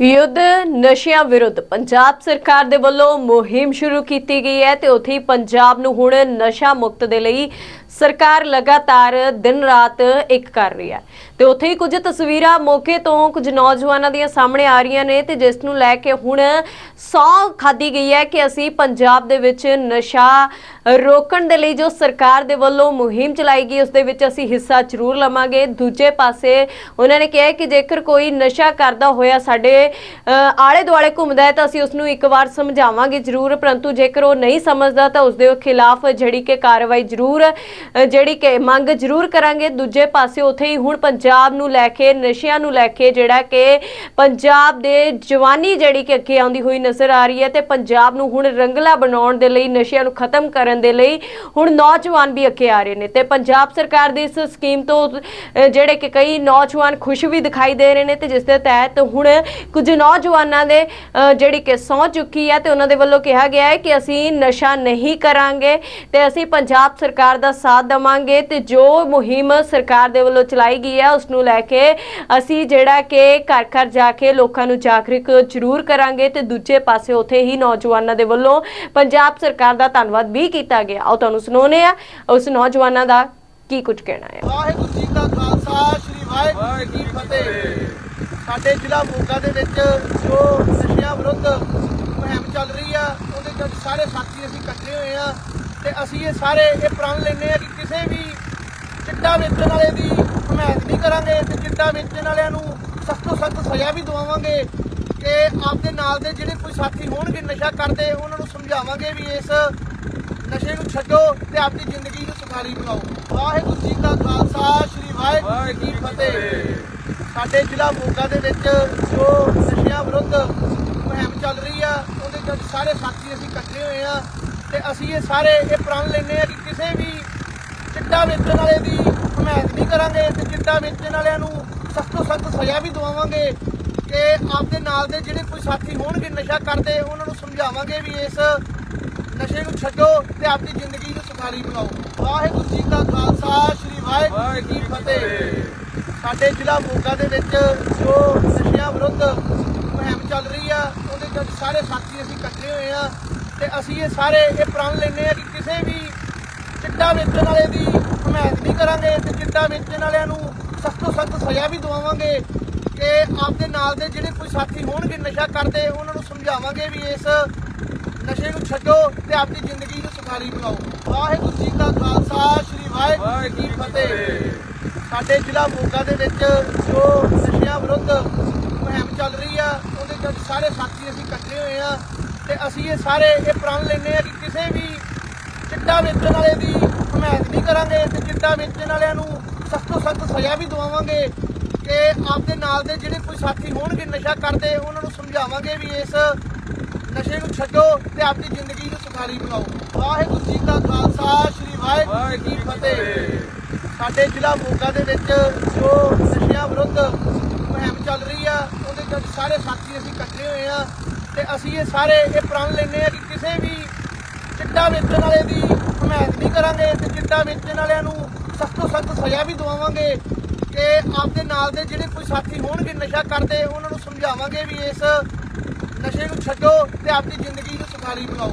ਯੁੱਧ ਨਸ਼ਿਆਂ ਵਿਰੁੱਧ ਪੰਜਾਬ ਸਰਕਾਰ ਦੇ ਵੱਲੋਂ ਮੁਹਿੰਮ ਸ਼ੁਰੂ ਕੀਤੀ ਗਈ ਹੈ ਤੇ ਉੱਥੇ ਹੀ ਪੰਜਾਬ ਨੂੰ ਹੁਣ ਨਸ਼ਾ ਮੁਕਤ ਦੇ ਲਈ ਸਰਕਾਰ ਲਗਾਤਾਰ ਦਿਨ ਰਾਤ ਇੱਕ ਕਰ ਰਹੀ ਹੈ। ਤੇ ਉੱਥੇ ਹੀ ਕੁਝ ਤਸਵੀਰਾਂ ਮੌਕੇ ਤੋਂ ਕੁਝ ਨੌਜਵਾਨਾਂ ਦੀਆਂ ਸਾਹਮਣੇ ਆ ਰਹੀਆਂ ਨੇ ਤੇ ਜਿਸ ਨੂੰ ਲੈ ਕੇ ਹੁਣ ਸੌ ਖਾਦੀ ਗਈ ਹੈ ਕਿ ਅਸੀਂ ਪੰਜਾਬ ਦੇ ਵਿੱਚ ਨਸ਼ਾ ਰੋਕਣ ਦੇ ਲਈ ਜੋ ਸਰਕਾਰ ਦੇ ਵੱਲੋਂ ਮੁਹਿੰਮ ਚਲਾਈ ਗਈ, ਉਸ ਦੇ ਵਿੱਚ ਅਸੀਂ ਹਿੱਸਾ ਜ਼ਰੂਰ ਲਵਾਂਗੇ। ਦੂਜੇ ਪਾਸੇ ਉਹਨਾਂ ਨੇ ਕਿਹਾ ਕਿ ਜੇਕਰ ਕੋਈ ਨਸ਼ਾ ਕਰਦਾ ਹੋਇਆ ਸਾਡੇ ਆਲੇ ਦੁਆਲੇ ਘੁੰਮਦਾ ਹੈ ਤਾਂ ਅਸੀਂ ਉਸ ਨੂੰ ਇੱਕ ਵਾਰ ਸਮਝਾਵਾਂਗੇ ਜ਼ਰੂਰ, ਪਰੰਤੂ ਜੇਕਰ ਉਹ ਨਹੀਂ ਸਮਝਦਾ ਤਾਂ ਉਸ ਦੇ ਖਿਲਾਫ ਜਿਹੜੀ ਕਿ ਕਾਰਵਾਈ ਜ਼ਰੂਰ ਜਿਹੜੀ ਕਿ ਮੰਗ ਜ਼ਰੂਰ ਕਰਾਂਗੇ। ਦੂਜੇ ਪਾਸੇ ਉੱਥੇ ਹੀ ਹੁਣ ਪੰਜਾਬ ਨੂੰ ਲੈ ਕੇ, ਨਸ਼ਿਆਂ ਨੂੰ ਲੈ ਕੇ ਜਿਹੜਾ ਕਿ ਪੰਜਾਬ ਦੇ ਜਵਾਨੀ ਜਿਹੜੀ ਕਿ ਅੱਗੇ ਆਉਂਦੀ ਹੋਈ ਨਜ਼ਰ ਆ ਰਹੀ ਹੈ ਤੇ ਪੰਜਾਬ ਨੂੰ ਹੁਣ ਰੰਗਲਾ ਬਣਾਉਣ ਦੇ ਲਈ ਨਸ਼ਿਆਂ ਨੂੰ ਖਤਮ ਕਰਨ ਦੇ ਲਈ ਹੁਣ ਨੌਜਵਾਨ ਵੀ ਅੱਗੇ ਆ ਰਹੇ ਨੇ ਤੇ ਪੰਜਾਬ ਸਰਕਾਰ ਦੀ ਇਸ ਸਕੀਮ ਤੋਂ ਜਿਹੜੇ ਕਿ ਕਈ ਨੌਜਵਾਨ ਖੁਸ਼ ਵੀ ਦਿਖਾਈ ਦੇ ਰਹੇ ਨੇ ਤੇ ਜਿਸ ਦੇ ਤਹਿਤ ਹੁਣ ਕੁਝ ਨੌਜਵਾਨਾਂ ਦੇ ਜਿਹੜੀ ਕਿ ਸੌ ਚੁੱਕੀ ਹੈ ਤੇ ਉਹਨਾਂ ਦੇ ਵੱਲੋਂ ਕਿਹਾ ਗਿਆ ਹੈ ਕਿ ਅਸੀਂ ਨਸ਼ਾ ਨਹੀਂ ਕਰਾਂਗੇ ਤੇ ਅਸੀਂ ਪੰਜਾਬ ਸਰਕਾਰ ਦਾ ਸਾਥ ਦੇਵਾਂਗੇ ਤੇ ਜੋ ਮੁਹਿੰਮ ਸਰਕਾਰ ਦੇ ਵੱਲੋਂ ਚਲਾਈ ਗਈ ਹੈ, ਉਸ ਨੂੰ ਲੈ ਕੇ ਅਸੀਂ ਜਿਹੜਾ ਕਿ ਘਰ ਘਰ ਜਾ ਕੇ ਲੋਕਾਂ ਨੂੰ ਜਾਗਰੂਕ ਜ਼ਰੂਰ ਕਰਾਂਗੇ ਤੇ ਦੂਜੇ ਪਾਸੇ ਉੱਥੇ ਹੀ ਨੌਜਵਾਨਾਂ ਦੇ ਵੱਲੋਂ ਪੰਜਾਬ ਸਰਕਾਰ ਦਾ ਧੰਨਵਾਦ ਵੀ ਕੀਤਾ ਗਿਆ। ਆਓ ਤੁਹਾਨੂੰ ਸੁਣਾਉਂਦੇ ਆ ਉਸ ਨੌਜਵਾਨਾਂ ਦਾ ਕੀ ਕੁਝ ਕਹਿਣਾ ਹੈ। ਵਾਹਿਗੁਰੂ ਜੀ ਕਾ ਖਾਲਸਾ, ਸ੍ਰੀ ਵਾਹਿਗੁਰੂ ਜੀ ਕੀ ਫਤਿਹ। ਸਾਡੇ ਜ਼ਿਲ੍ਹਾ ਮੋਗਾ ਦੇ ਵਿੱਚ ਜੋ ਨਸ਼ਿਆਂ ਵਿਰੁੱਧ ਮੁਹਿੰਮ ਚੱਲ ਰਹੀ ਆ, ਉਹਦੇ ਵਿੱਚ ਸਾਰੇ ਸਾਥੀ ਅਸੀਂ ਇਕੱਠੇ ਹੋਏ ਆ ਤੇ ਅਸੀਂ ਇਹ ਸਾਰੇ ਇਹ ਪ੍ਰਣ ਲੈਂਦੇ ਆ ਕਿ ਕਿਸੇ ਵੀ ਚਿੱਟਾ ਵੇਚਣ ਵਾਲੇ ਦੀ ਹਮਾਇਤ ਨਹੀਂ ਕਰਾਂਗੇ ਤੇ ਚਿੱਟਾ ਵੇਚਣ ਵਾਲਿਆਂ ਨੂੰ ਸਖਤ ਤੋਂ ਸਖਤ ਸਜ਼ਾ ਵੀ ਦਵਾਵਾਂਗੇ ਕਿ ਆਪਦੇ ਨਾਲ ਦੇ ਜਿਹੜੇ ਕੋਈ ਸਾਥੀ ਹੋਣਗੇ, ਨਸ਼ਾ ਕਰਦੇ, ਉਹਨਾਂ ਨੂੰ ਸਮਝਾਵਾਂਗੇ ਵੀ ਇਸ ਨਸ਼ੇ ਨੂੰ ਛੱਡੋ ਤੇ ਆਪਣੀ ਜ਼ਿੰਦਗੀ ਨੂੰ ਸੁਖਾਲੀ ਬਣਾਓ। ਵਾਹਿਗੁਰੂ ਜੀ ਕਾ ਖਾਲਸਾ ਸ੍ਰੀ ਵਾਹਿਗੁਰੂ ਜੀ ਕੀ ਫਤਿਹ। ਸਾਡੇ ਜ਼ਿਲ੍ਹਾ ਮੋਗਾ ਦੇ ਵਿੱਚ ਜੋ ਨਸ਼ਿਆਂ ਵਿਰੁੱਧ ਮੁਹਿੰਮ ਚੱਲ ਰਹੀ ਆ ਉਹਦੇ ਵਿੱਚ ਸਾਰੇ ਸਾਥੀ ਅਸੀਂ ਇਕੱਠੇ ਹੋਏ ਆ ਤੇ ਅਸੀਂ ਇਹ ਸਾਰੇ ਇਹ ਪ੍ਰਣ ਲੈਂਦੇ ਆ ਕਿ ਕਿਸੇ ਵੀ ਚਿੱਟਾ ਵੇਚਣ ਵਾਲੇ ਦੀ ਹਮਾਇਤ ਨਹੀਂ ਕਰਾਂਗੇ ਤੇ ਚਿੱਟਾ ਵੇਚਣ ਵਾਲਿਆਂ ਨੂੰ ਸਖਤ ਤੋਂ ਸਖਤ ਸਜ਼ਾ ਵੀ ਦਵਾਵਾਂਗੇ ਕਿ ਆਪਦੇ ਨਾਲ ਦੇ ਜਿਹੜੇ ਕੋਈ ਸਾਥੀ ਹੋਣਗੇ ਨਸ਼ਾ ਕਰਦੇ ਉਹਨਾਂ ਨੂੰ ਸਮਝਾਵਾਂਗੇ ਵੀ ਇਸ ਨਸ਼ੇ ਨੂੰ ਛੱਡੋ ਤੇ ਆਪਣੀ ਜ਼ਿੰਦਗੀ ਨੂੰ ਸੁਖਾਲੀ ਬਣਾਓ। ਵਾਹਿਗੁਰੂ ਜੀ ਕਾ ਖਾਲਸਾ ਸ੍ਰੀ ਵਾਹਿਗੁਰੂ ਜੀ ਕੀ ਫਤਿਹ। ਸਾਡੇ ਜ਼ਿਲ੍ਹਾ ਮੋਗਾ ਦੇ ਵਿੱਚ ਜੋ ਨਸ਼ਿਆਂ ਵਿਰੁੱਧ ਮੁਹਿੰਮ ਚੱਲ ਰਹੀ ਆ ਉਹਦੇ ਵਿੱਚ ਸਾਰੇ ਸਾਥੀ ਅਸੀਂ ਇਕੱਠੇ ਹੋਏ ਆ ਤੇ ਅਸੀਂ ਇਹ ਸਾਰੇ ਇਹ ਪ੍ਰਣ ਲੈਂਦੇ ਆ ਕਿ ਕਿਸੇ ਵੀ ਚਿੱਟਾ ਵੇਚਣ ਵਾਲੇ ਦੀ ਹਮਾਇਤ ਨਹੀਂ ਕਰਾਂਗੇ ਤੇ ਚਿੱਟਾ ਵੇਚਣ ਵਾਲਿਆਂ ਨੂੰ ਸਖਤ ਤੋਂ ਸਖਤ ਸਜ਼ਾ ਵੀ ਦਵਾਵਾਂਗੇ ਕਿ ਆਪਦੇ ਨਾਲ ਦੇ ਜਿਹੜੇ ਕੋਈ ਸਾਥੀ ਹੋਣਗੇ ਨਸ਼ਾ ਕਰਦੇ ਉਹਨਾਂ ਨੂੰ ਸਮਝਾਵਾਂਗੇ ਵੀ ਇਸ ਨਸ਼ੇ ਨੂੰ ਛੱਡੋ ਤੇ ਆਪਣੀ ਜ਼ਿੰਦਗੀ ਨੂੰ ਸੁਖਾਲੀ ਬਣਾਓ। ਵਾਹਿਗੁਰੂ ਜੀ ਕਾ ਖਾਲਸਾ ਸ੍ਰੀ ਵਾਹਿਗੁਰੂ ਜੀ ਕੀ ਫਤਿਹ। ਸਾਡੇ ਜ਼ਿਲ੍ਹਾ ਮੋਗਾ ਦੇ ਵਿੱਚ ਜੋ ਨਸ਼ਿਆਂ ਵਿਰੁੱਧ ਮੁਹਿੰਮ ਚੱਲ ਰਹੀ ਆ ਉਹਦੇ ਵਿੱਚ ਸਾਰੇ ਸਾਥੀ ਅਸੀਂ ਇਕੱਠੇ ਹੋਏ ਆ ਤੇ ਅਸੀਂ ਇਹ ਸਾਰੇ ਇਹ ਪ੍ਰਣ ਲੈਂਦੇ ਆ ਕਿ ਕਿਸੇ ਵੀ ਚਿੱਟਾ ਵੇਚਣ ਵਾਲੇ ਦੀ ਹਮਾਇਤ ਨਹੀਂ ਕਰਾਂਗੇ ਤੇ ਚਿੱਟਾ ਵੇਚਣ ਵਾਲਿਆਂ ਨੂੰ ਸਖਤ ਤੋਂ ਸਖਤ ਸਜ਼ਾ ਵੀ ਦਵਾਵਾਂਗੇ ਕਿ ਆਪਦੇ ਨਾਲ ਦੇ ਜਿਹੜੇ ਕੋਈ ਸਾਥੀ ਹੋਣਗੇ ਨਸ਼ਾ ਕਰਦੇ ਉਹਨਾਂ ਨੂੰ ਸਮਝਾਵਾਂਗੇ ਵੀ ਇਸ ਨਸ਼ੇ ਨੂੰ ਛੱਡੋ ਤੇ ਆਪਣੀ ਜ਼ਿੰਦਗੀ ਨੂੰ ਸੁਖਾਲੀ ਬਣਾਓ। ਵਾਹਿਗੁਰੂ ਜੀ ਕਾ ਖਾਲਸਾ, ਸ੍ਰੀ ਵਾਹਿਗੁਰੂ ਜੀ ਕੀ ਫਤਿਹ। ਸਾਡੇ ਜ਼ਿਲ੍ਹਾ ਮੋਗਾ ਦੇ ਵਿੱਚ ਜੋ ਨਸ਼ਿਆਂ ਵਿਰੁੱਧ ਮੁਹਿੰਮ ਚੱਲ ਰਹੀ ਆ, ਉਹਦੇ ਵਿੱਚ ਸਾਰੇ ਸਾਥੀ ਅਸੀਂ ਇਕੱਠੇ ਹੋਏ ਆ ਤੇ ਅਸੀਂ ਇਹ ਸਾਰੇ ਇਹ ਪ੍ਰਣ ਲੈਂਦੇ ਆ ਕਿ ਕਿਸੇ ਵੀ ਚਿੱਟਾ ਵੇਚਣ ਵਾਲੇ ਦੀ ਹਮਾਇਤ ਨਹੀਂ ਕਰਾਂਗੇ ਤੇ ਚਿੱਟਾ ਵੇਚਣ ਵਾਲਿਆਂ ਨੂੰ ਸਖਤ ਤੋਂ ਸਖਤ ਸਜ਼ਾ ਵੀ ਦਵਾਵਾਂਗੇ ਕਿ ਆਪਦੇ ਨਾਲ ਦੇ ਜਿਹੜੇ ਕੋਈ ਸਾਥੀ ਹੋਣਗੇ ਨਸ਼ਾ ਕਰਦੇ, ਉਹਨਾਂ ਨੂੰ ਸਮਝਾਵਾਂਗੇ ਵੀ ਇਸ ਨਸ਼ੇ ਨੂੰ ਛੱਡੋ ਤੇ ਆਪਣੀ ਜ਼ਿੰਦਗੀ ਨੂੰ ਸੁਖਾਲੀ ਬਣਾਓ।